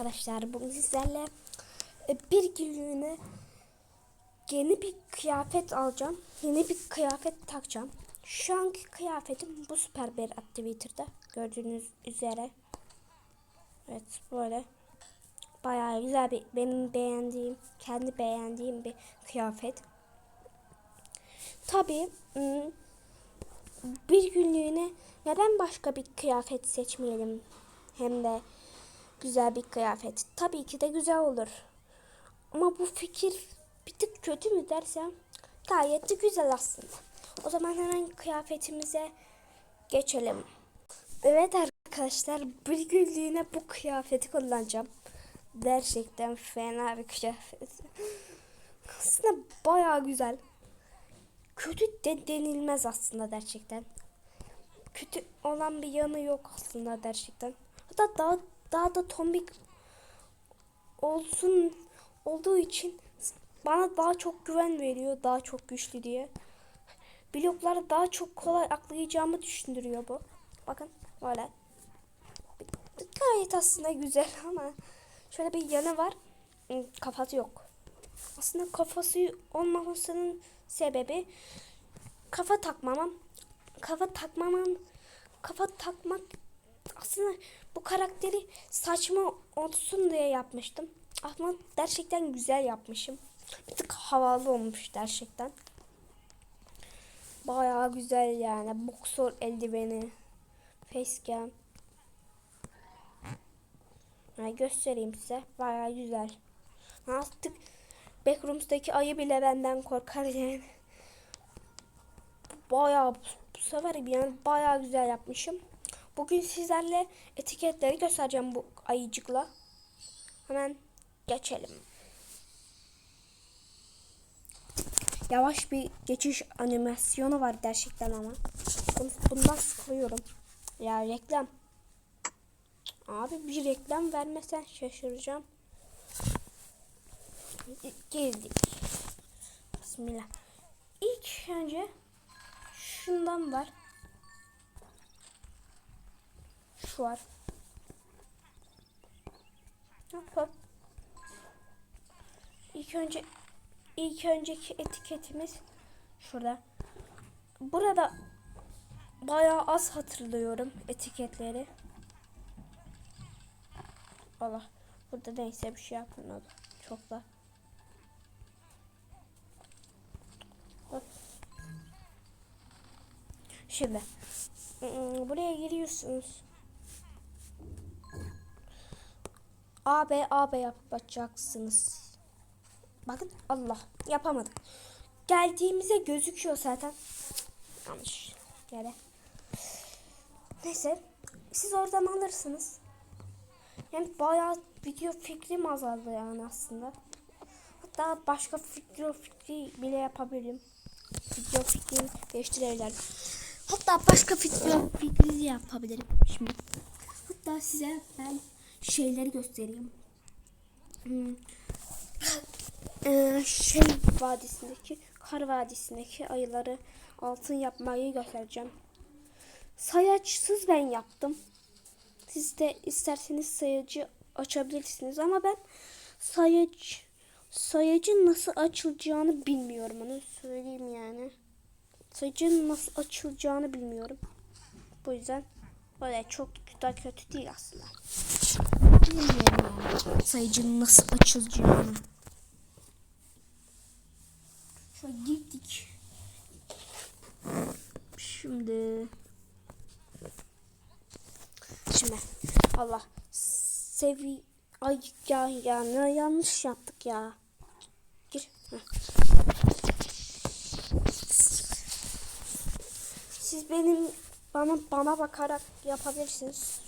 arkadaşlar. Bugün sizlerle e, bir günlüğüne yeni bir kıyafet alacağım. Yeni bir kıyafet takacağım. Şu anki kıyafetim bu süper bir aktivitede. Gördüğünüz üzere. Evet böyle. Bayağı güzel bir benim beğendiğim, kendi beğendiğim bir kıyafet. Tabii ım, bir günlüğüne neden başka bir kıyafet seçmeyelim? Hem de güzel bir kıyafet. Tabii ki de güzel olur. Ama bu fikir bir tık kötü mü dersem gayet de güzel aslında. O zaman hemen kıyafetimize geçelim. Evet arkadaşlar bir günlüğüne bu kıyafeti kullanacağım. Gerçekten fena bir kıyafet. Aslında bayağı güzel. Kötü de denilmez aslında gerçekten. Kötü olan bir yanı yok aslında gerçekten. Hatta daha daha da tombik olsun olduğu için bana daha çok güven veriyor. Daha çok güçlü diye. Blokları daha çok kolay aklayacağımı düşündürüyor bu. Bakın böyle. Gayet aslında güzel ama şöyle bir yanı var. Hmm, Kafası yok. Aslında kafası olmamasının sebebi kafa takmamam. Kafa takmamam. Kafa takmak aslında bu karakteri saçma olsun diye yapmıştım. Ama gerçekten güzel yapmışım. Bir tık havalı olmuş gerçekten. Bayağı güzel yani. Boksör eldiveni. Facecam. Yani göstereyim size. Bayağı güzel. Artık Backrooms'daki ayı bile benden korkar yani. Bayağı bu sefer yani bayağı güzel yapmışım. Bugün sizlerle etiketleri göstereceğim bu ayıcıkla. Hemen geçelim. Yavaş bir geçiş animasyonu var gerçekten ama. Bundan sıkılıyorum. Ya reklam. Abi bir reklam vermesen şaşıracağım. Girdik. Bismillah. İlk önce şundan var. Şu var. Hop hop. İlk önce ilk önceki etiketimiz şurada. Burada bayağı az hatırlıyorum etiketleri. Allah. Burada neyse bir şey yapmadı. Çok da. Hop. Şimdi ım, buraya giriyorsunuz. AB AB yapacaksınız. Bakın Allah yapamadık. Geldiğimize gözüküyor zaten. Yanlış yere. Neyse siz oradan alırsınız. Yani bayağı video fikrim azaldı yani aslında. Hatta başka video fikri bile yapabilirim. Video fikrini değiştirebilirim. Hatta başka video fikri de yapabilirim şimdi. Hatta size ben şeyleri göstereyim. Hmm. Ee, şey vadisindeki, kar vadisindeki ayıları altın yapmayı göstereceğim. Sayaçsız ben yaptım. Siz de isterseniz sayacı açabilirsiniz ama ben sayacı sayacın nasıl açılacağını bilmiyorum onu söyleyeyim yani. Sayacın nasıl açılacağını bilmiyorum. Bu yüzden öyle çok da kötü değil aslında. Bilmiyorum sayacın nasıl açılacağını. Şöyle gittik. Şimdi Şimdi Allah sevi ay ya ya ne yanlış yaptık ya. Gir. Siz benim bana bana bakarak yapabilirsiniz.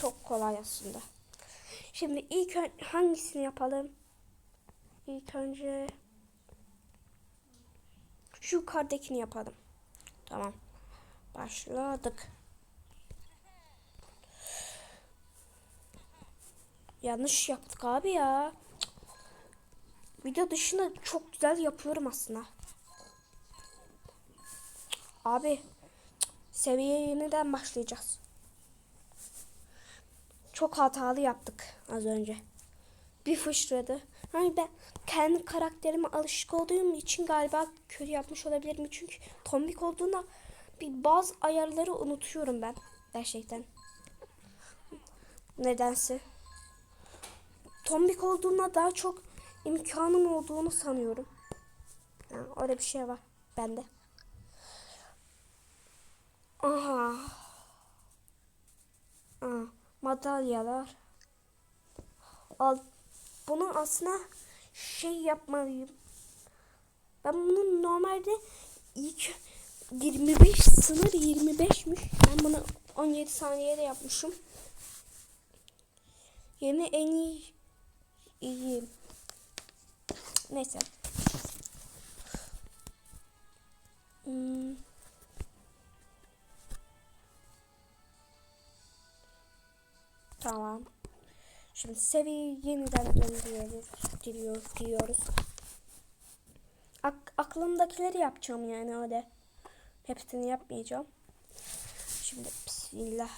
Çok, kolay aslında. Şimdi ilk hangisini yapalım? İlk önce şu yukarıdakini yapalım. Tamam. Başladık. Yanlış yaptık abi ya. Video dışında çok güzel yapıyorum aslında. Abi seviyeye yeniden başlayacağız. Çok hatalı yaptık az önce. bir fışradı. Hani ben kendi karakterime alışık olduğum için galiba kötü yapmış olabilirim. Çünkü tombik olduğunda bir bazı ayarları unutuyorum ben. Gerçekten. Nedense. Tombik olduğunda daha çok imkanım olduğunu sanıyorum. Yani öyle bir şey var bende. Aha. Aa, madalyalar. Al. Bunu aslında şey yapmalıyım. Ben bunu normalde ilk 25 sınır 25'miş. Ben bunu 17 saniyede yapmışım. Yeni en iyi iyi. Neyse. Hmm. Şimdi seviyeyi yeniden döndürüyoruz. Giriyoruz, giriyoruz. Ak aklımdakileri yapacağım yani öyle. Hepsini yapmayacağım. Şimdi bismillah.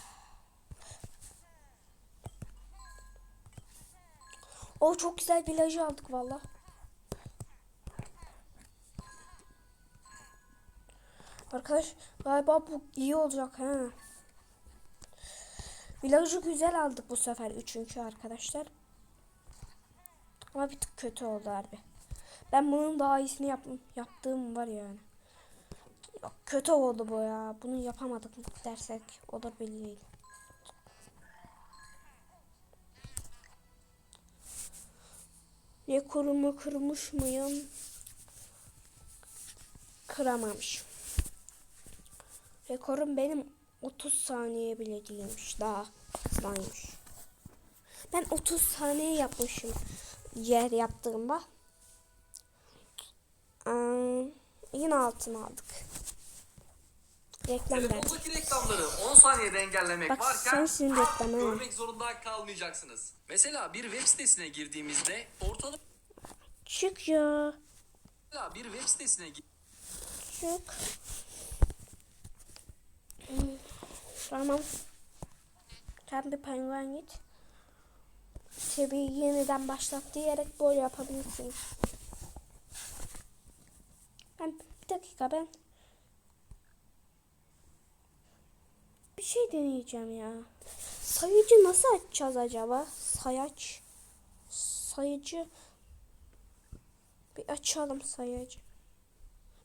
O çok güzel plajı aldık valla. Arkadaş galiba bu iyi olacak ha. Villajı güzel aldık bu sefer üçüncü arkadaşlar. Ama bir tık kötü oldu harbi. Ben bunun daha iyisini yap yaptığım var yani. Yok, kötü oldu bu ya. Bunu yapamadık dersek olur belli değil. Rekorumu kırmış mıyım? Kıramamış. Rekorum benim 30 saniye bile değilmiş. Daha hızlıymış. Ben 30 saniye yapmışım. Yer yaptığımda. Ee, yine altın aldık. Reklam ver. Telefondaki reklamları 10 saniyede engellemek Bak, varken sensin reklamı. görmek zorunda kalmayacaksınız. Mesela bir web sitesine girdiğimizde ortalama Çık ya. bir web sitesine gi- Çık. Hmm, Tamam. Sen bir penguen git. Seviyeyi yeniden başlat diyerek böyle yapabilirsiniz. Ben bir dakika ben bir şey deneyeceğim ya. Sayıcı nasıl açacağız acaba? Sayaç. Sayıcı. Bir açalım sayıcı.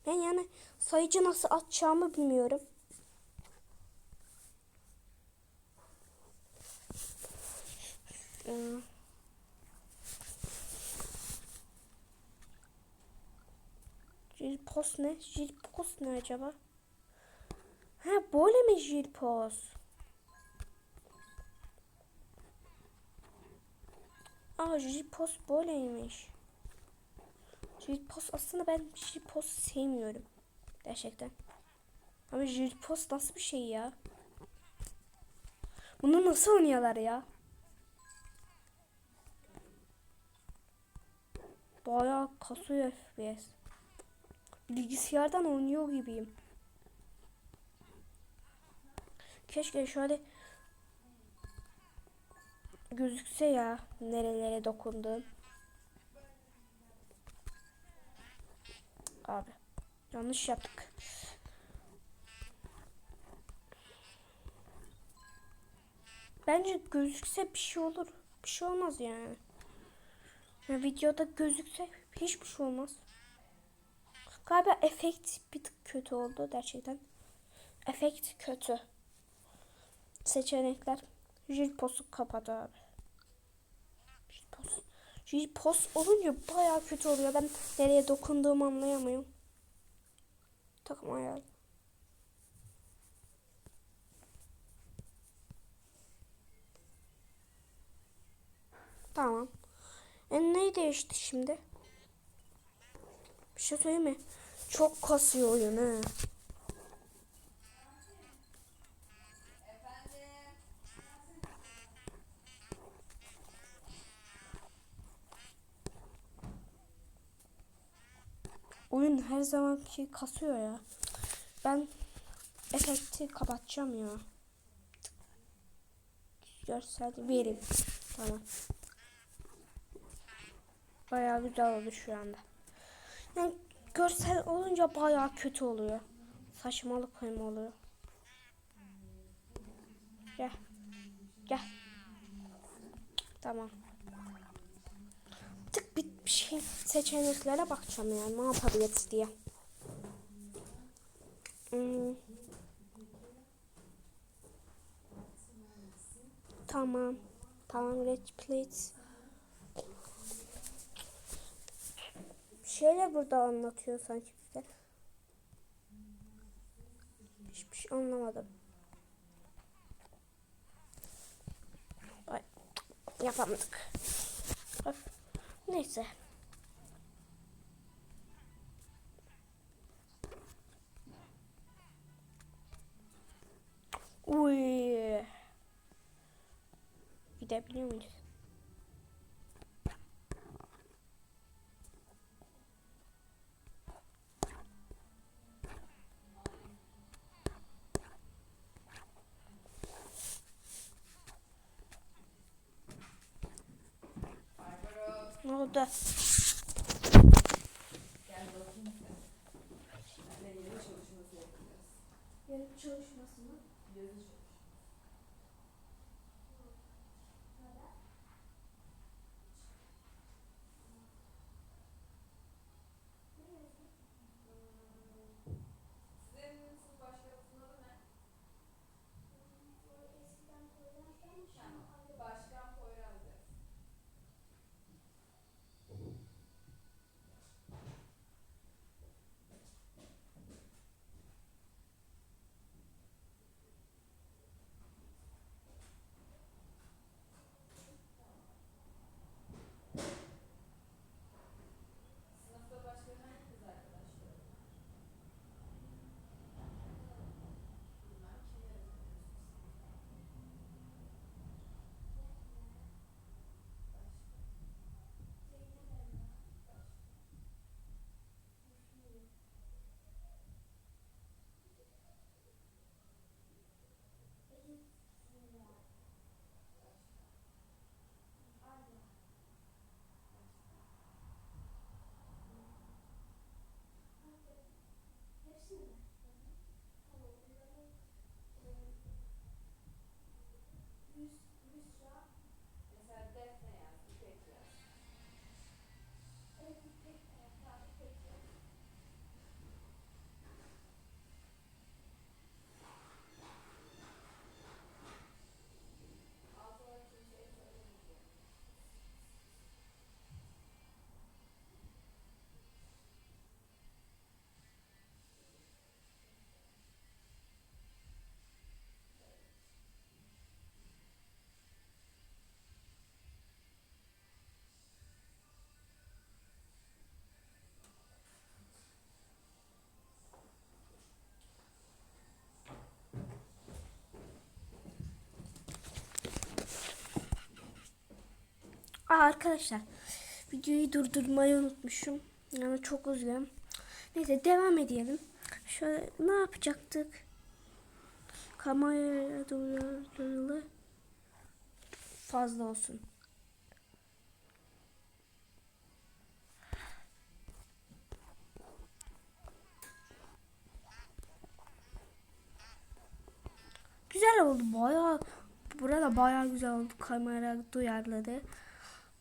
Ben yani sayıcı nasıl atacağımı bilmiyorum. Ee, Jilpos ne? Jilpos ne acaba? Ha böyle mi Jilpos? Aa Jilpos böyleymiş. Jilpos aslında ben Jilpos sevmiyorum. Gerçekten. Ama Jilpos nasıl bir şey ya? Bunu nasıl oynuyorlar ya? Bayağı kasıyor FPS. Bilgisayardan oynuyor gibiyim. Keşke şöyle gözükse ya nerelere dokunduğum. Abi yanlış yaptık. Bence gözükse bir şey olur. Bir şey olmaz yani. Ya videoda gözükse hiçbir şey olmaz. Galiba efekt bir tık kötü oldu gerçekten. Efekt kötü. Seçenekler. Jilpos'u kapat abi. Jilpos. Jilpos olunca baya kötü oluyor. Ben nereye dokunduğumu anlayamıyorum. Takım ayarı. Tamam. E ne değişti şimdi? Bir şey söyleyeyim mi? Çok kasıyor oyun ha. Oyun her zamanki kasıyor ya. Ben efekti kapatacağım ya. Görsel verim. Tamam. Bayağı güzel oldu şu anda. Yani görsel olunca bayağı kötü oluyor. Saçmalık hem oluyor. Gel. Gel. Tamam. Tık bir, şey seçeneklere bakacağım yani ne yapabiliriz diye. Hmm. Tamam. Tamam red please. Bir şeyler burada anlatıyor sanki bize. Hiçbir şey anlamadım. Ay, yapamadık. Öf. Neyse. Uy. Gidebiliyor muyuz? Oldu? Aa, arkadaşlar videoyu durdurmayı unutmuşum. Yani çok üzgünüm. Neyse devam edelim. Şöyle ne yapacaktık? Kamera duyarlılığı fazla olsun. Güzel oldu bayağı. Burada bayağı güzel oldu. Kamera duyarladı.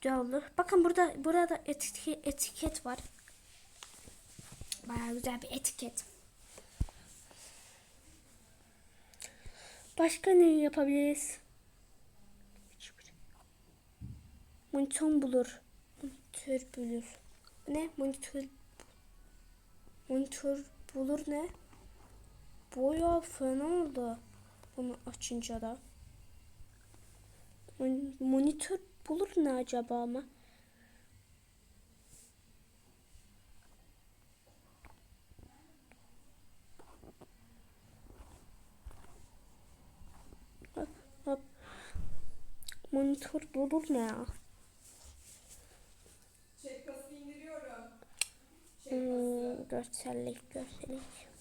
Olur. Bakın burada burada etiket, etiket var. Bayağı güzel bir etiket. Başka ne yapabiliriz? Monitör bulur. Monitör bulur. Ne? Monitör Monitör bulur ne? Boya fena oldu. Bunu açınca da. Mon- Monitör bulur ne acaba ama? Hop, hop. Monitör bulur ne ya? Şey indiriyorum. Hmm, görsellik, görsellik.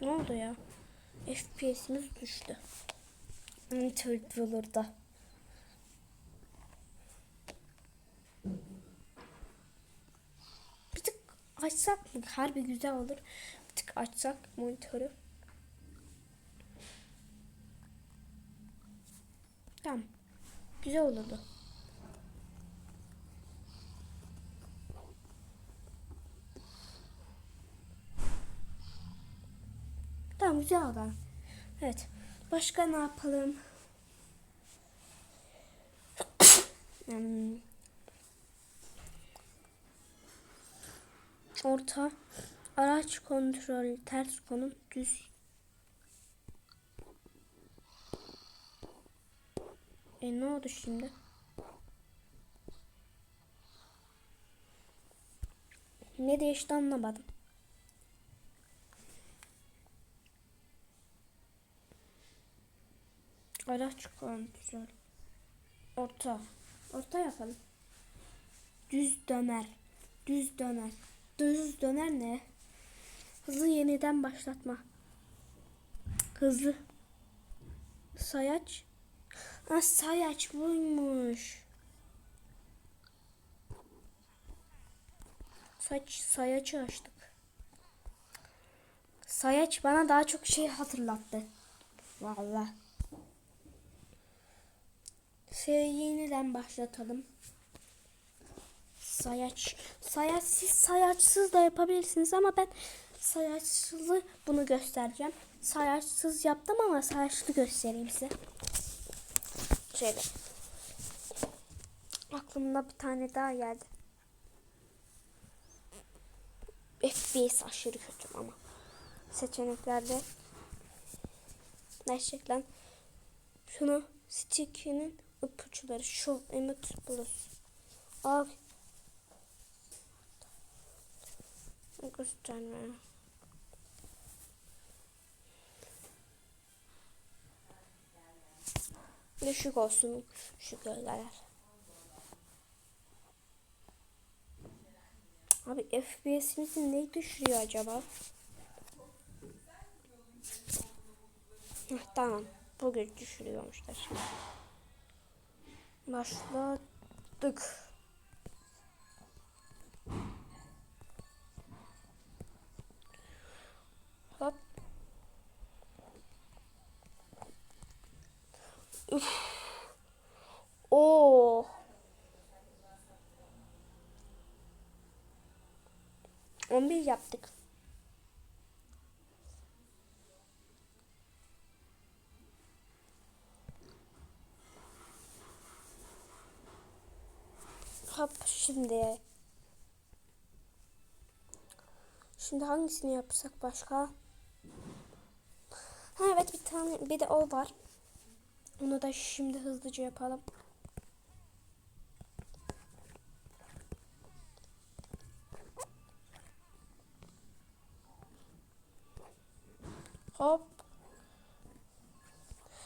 Ne oldu ya? FPS'imiz düştü. Interview'larda. Bir tık açsak mı? Harbi güzel olur. Bir tık açsak monitörü. Tamam. Güzel olurdu. Güzel oldu. Evet. Başka ne yapalım? Hmm. Orta araç kontrol ters konum düz. E ne oldu şimdi? Ne değişti anlamadım. Araç kontrol. Orta. Orta yapalım. Düz döner. Düz döner. Düz döner ne? Hızlı yeniden başlatma. Hızlı. Sayaç. Ha sayaç buymuş. Saç sayaçı açtık. Sayaç bana daha çok şey hatırlattı. Vallahi. Şey yeniden başlatalım. Sayaç. Sayaç siz sayaçsız da yapabilirsiniz ama ben sayaçsızı bunu göstereceğim. Sayaçsız yaptım ama sayaçlı göstereyim size. Şöyle. Aklımda bir tane daha geldi. FPS aşırı kötü ama. Seçeneklerde gerçekten şunu stick'inin ipuçları şu emot plus. Al. Gösterme. Düşük olsun şu gölgeler. Abi FPS'imizi ne düşürüyor acaba? Tamam. Bugün düşürüyormuşlar. Başladık. Hop. Üf. Oo. On bir yaptık. Hop şimdi. Şimdi hangisini yapsak başka? Ha evet bir tane bir de o var. Onu da şimdi hızlıca yapalım. Hop.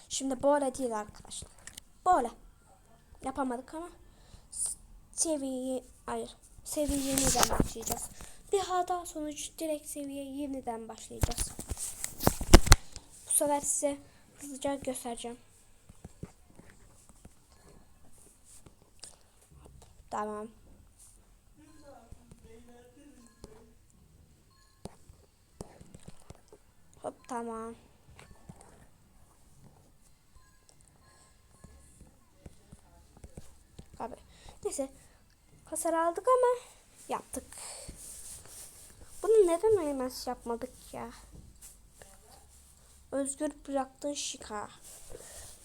Şimdi böyle değil arkadaşlar. Böyle. Yapamadık ama seviye hayır seviye yeniden başlayacağız. Bir hata sonuç direkt seviye yeniden başlayacağız. Bu sefer size hızlıca göstereceğim. Tamam. Hop tamam. Abi. Neyse. Hasar aldık ama yaptık. Bunu neden hemen yapmadık ya? Özgür bıraktın şika.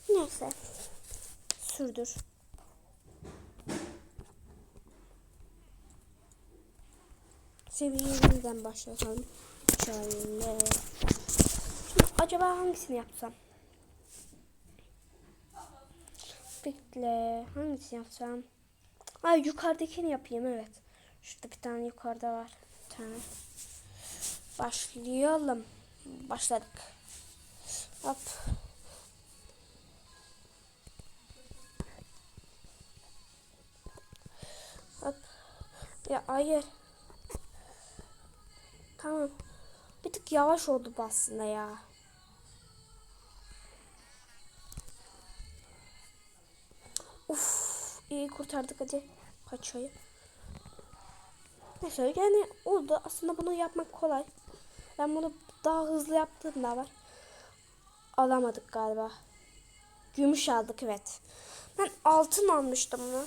Neyse. Sürdür. Seviyeden başlayalım. Şöyle. Şimdi acaba hangisini yapsam? Bekle. Hangisini yapsam? Ha yukarıdakini yapayım evet. Şurada bir tane yukarıda var. Bir tane. Başlayalım. Başladık. Hop. Hop. Ya hayır. Tamam. Bir tık yavaş oldu bu aslında ya. Uf, iyi kurtardık hadi paçayı. Neyse yani oldu. Aslında bunu yapmak kolay. Ben bunu daha hızlı yaptığım da var. Alamadık galiba. Gümüş aldık evet. Ben altın almıştım bunu.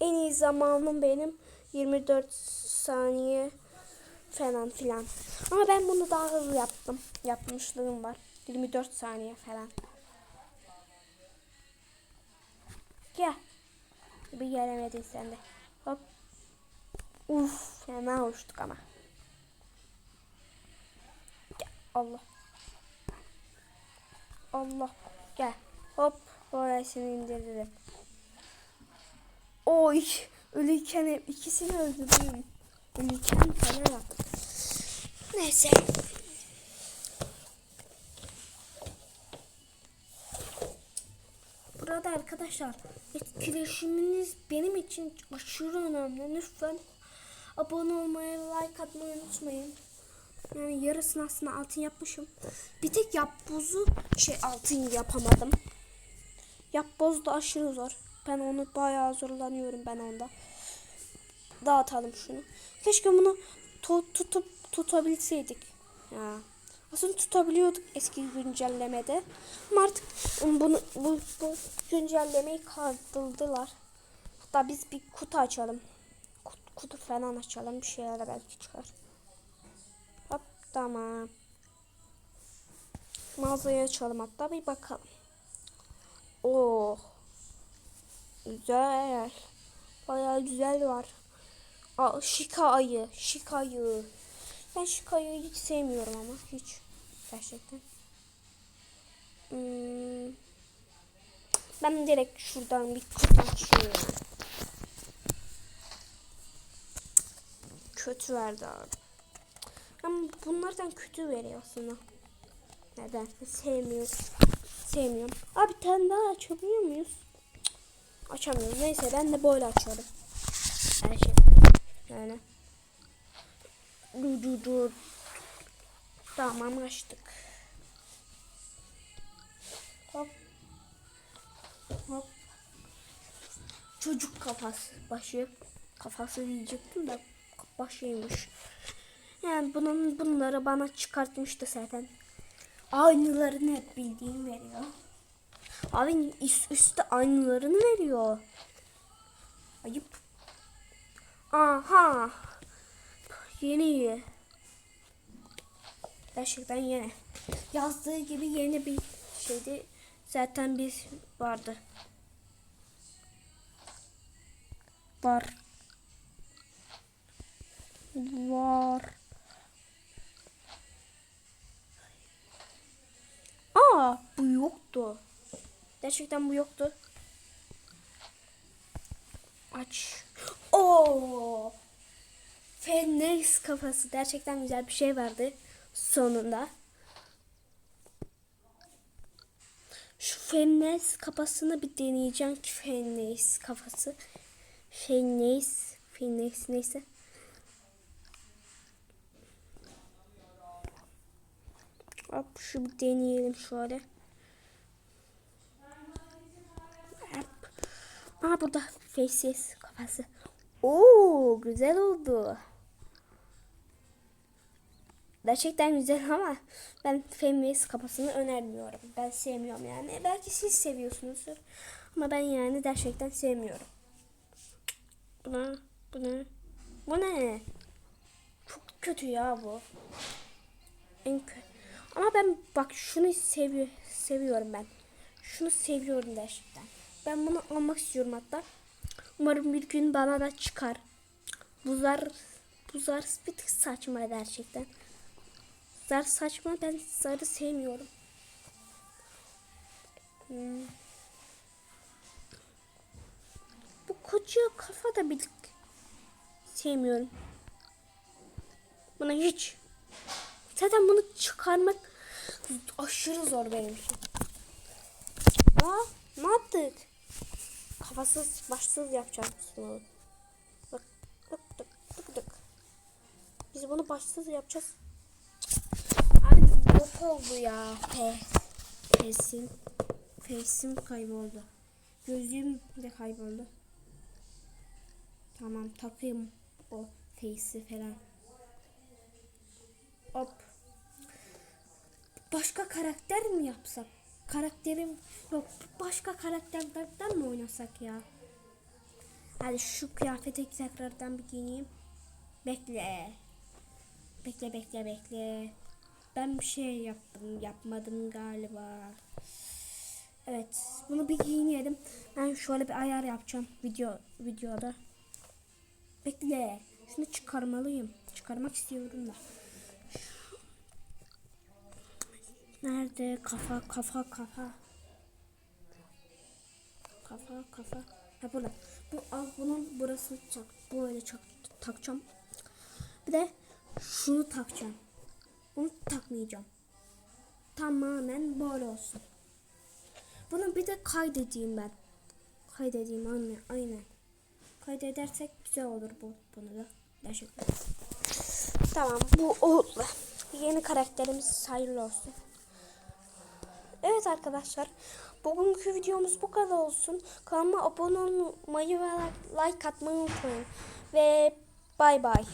En iyi zamanım benim 24 saniye falan filan. Ama ben bunu daha hızlı yaptım. Yapmışlığım var. 24 saniye falan. Gel. Bir gelemedin sen de. Hop. Uf, fena uçtuk ama. Gel. Allah. Allah. Gel. Hop. Orasını indirdim. Oy. Ölürken hep ikisini öldürdüm. Ölürken falan yaptım. Neyse. Arkadaşlar etkileşiminiz benim için aşırı önemli. Lütfen abone olmayı, like atmayı unutmayın. Yani yarısını aslında altın yapmışım. Bir tek yapbozu şey altın yapamadım. Yapboz da aşırı zor. Ben onu bayağı zorlanıyorum ben onda. Dağıtalım şunu. Keşke bunu tu- tutup tutabilseydik. Ya. Aslında tutabiliyorduk eski güncellemede. Ama artık bunu bu, bu güncellemeyi kaldırdılar. Hatta biz bir kutu açalım. Kutu, kutu falan açalım. Bir şeyler belki çıkar. Hop tamam. Mağazayı açalım hatta bir bakalım. Oh. Güzel. Bayağı güzel var. Aa, şika ayı. Şika ayı. Ben şika ayıyı hiç sevmiyorum ama. Hiç. Gerçekten. Hmm. Ben direkt şuradan bir kutu açayım. Kötü verdi abi. Ama bunlardan kötü veriyor aslında. Neden? Sevmiyorum. Sevmiyorum. Abi bir tane daha açabiliyor muyuz? Açamıyorum. Neyse ben de böyle açıyorum. Her şey. Yani. Dur dur dur. Tamam açtık. Hop. Hop. Çocuk kafası. Başı. Kafası diyecektim de başıymış. Yani bunun bunları bana çıkartmıştı zaten. Aynılarını hep bildiğim veriyor. Abi üst üstte aynılarını veriyor. Ayıp. Aha. Yeni. Gerçekten yeni. Yazdığı gibi yeni bir şeydi. Zaten bir vardı. Var. Var. Aa bu yoktu. Gerçekten bu yoktu. Aç. Oo. Fenix kafası gerçekten güzel bir şey verdi sonunda. Şu Fenix kafasını bir deneyeceğim ki Fenix kafası. Fenix, Fenix neyse. Hop şu bir deneyelim şöyle. Hop. Aa burada faces kafası. Oo güzel oldu. Gerçekten güzel ama ben feminist kafasını önermiyorum. Ben sevmiyorum yani. Belki siz seviyorsunuzdur. Ama ben yani gerçekten sevmiyorum. Bu ne? Bu ne? Bu ne? Çok kötü ya bu. En kötü. Ama ben bak şunu seviyor, seviyorum ben. Şunu seviyorum gerçekten. Ben bunu almak istiyorum hatta. Umarım bir gün bana da çıkar. Bu zar, bu zar bir tık saçma gerçekten. Zar saçma ben zarı sevmiyorum. Hmm. Bu koca kafa da bir tık sevmiyorum. Buna hiç. Zaten bunu çıkarmak aşırı zor benim için. Aa, ne yaptık? Kafasız, başsız yapacağım bunu. Bak, tık tık tık tık. Biz bunu başsız yapacağız. Yok oldu ya. F. F'sim. F'sim kayboldu. Gözlüğüm de kayboldu. Tamam takayım o face'i falan. Hop. Başka karakter mi yapsak? Karakterim yok. Başka karakterlerden mi oynasak ya? Hadi şu kıyafeti tekrardan bir giyineyim. Bekle. Bekle bekle bekle. Ben bir şey yaptım. Yapmadım galiba. Evet. Bunu bir giyinelim. Ben şöyle bir ayar yapacağım video videoda. Bekle. Şunu çıkarmalıyım. Çıkarmak istiyorum da. Nerede? Kafa kafa kafa. Kafa kafa. Ha burada. Bu al bunun burası çak. Böyle çak, takacağım. Bir de şunu takacağım. Bunu takmayacağım. Tamamen böyle olsun. Bunu bir de kaydedeyim ben. Kaydedeyim anne aynen. Kaydedersek güzel olur bu bunu da. Gerçekten. Tamam bu oldu. Yeni karakterimiz hayırlı olsun. Evet arkadaşlar. Bugünkü videomuz bu kadar olsun. Kanalıma abone olmayı ve like atmayı unutmayın. Ve bay bay.